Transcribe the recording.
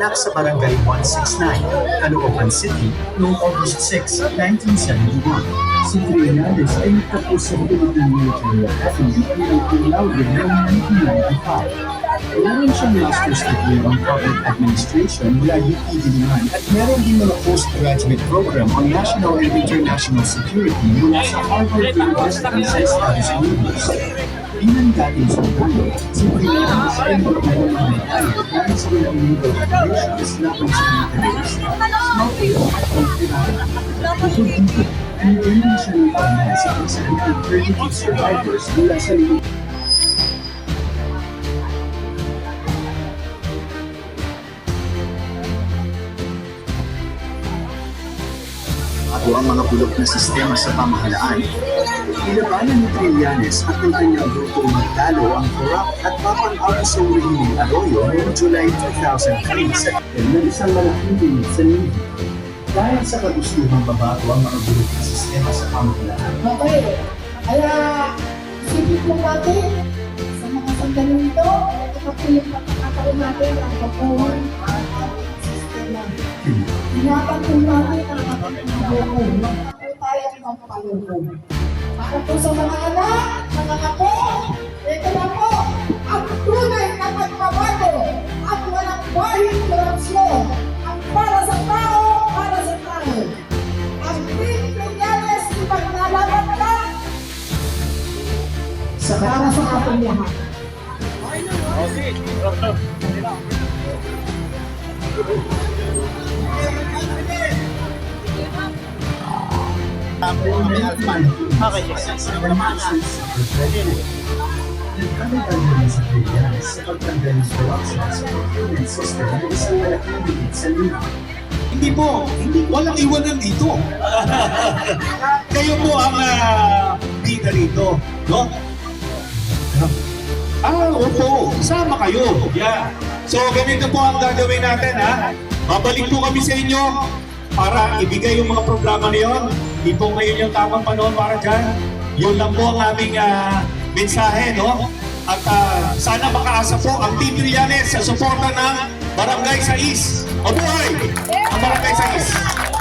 Ipinanganak sa Barangay 169, Caloocan City noong August 6, 1971. Si Trillanes ay nagtapos sa Philippine Military Academy bilang cum laude noong 1995. Meron siyang master's degree on public administration mula UP Diliman at meron din mga postgraduate program on national and international security mula sa Harvard University sa Estados Unidos. Bilang dating Trillanes ay nagkaroon ng medalya dahil sa mga illegal operations laban sa mga terorista, smuggling at pagpirata. Bukod dito, pinigyan siya ng pamilya sa isa ng 32 survivors mula sa ang mga bulok na sistema sa pamahalaan. Ilabanan ni Trillanes at ng kanyang grupo magtalo ang corrupt at papang-abusong rehimeng Arroyo noong July 2003 sa ng isang malaking unit sa Navy. Dahil sa kagustuhang babago ang mga bulok na sistema sa pamahalaan, Okay. Kaya, isipin po natin sa mga sandalong ito, yung pagkakataon natin ang pagkakuhan at ang sistema. Ingatan po natin ang ating pagkakuhan. Magkakaroon tayo ng pagkakuhan. Para po sa mga anak, mga apo, ito na po, ang tunay na pagbabago at walang bahing korupsyon. Ang para sa tao, para sa tao. Ang Team Trillanes ipaglalaban ka sa para sa ating lahat. Okay. Unit sa Navy. Hindi po, hindi, walang iwanan dito. Kayo po ang uh, bida rito, no? Ah, opo, sama kayo. Yeah. So, ganito po ang gagawin natin, ha? Babalik po kami sa inyo para ibigay yung mga programa na yun. Po ngayon yung tamang panahon para dyan. Yun lang po ang aming ah, mensahe, no? At ah, sana makaasa po ang Team Trillanes sa suporta ng Barangay Sais. Mabuhay! Ang Barangay Sais.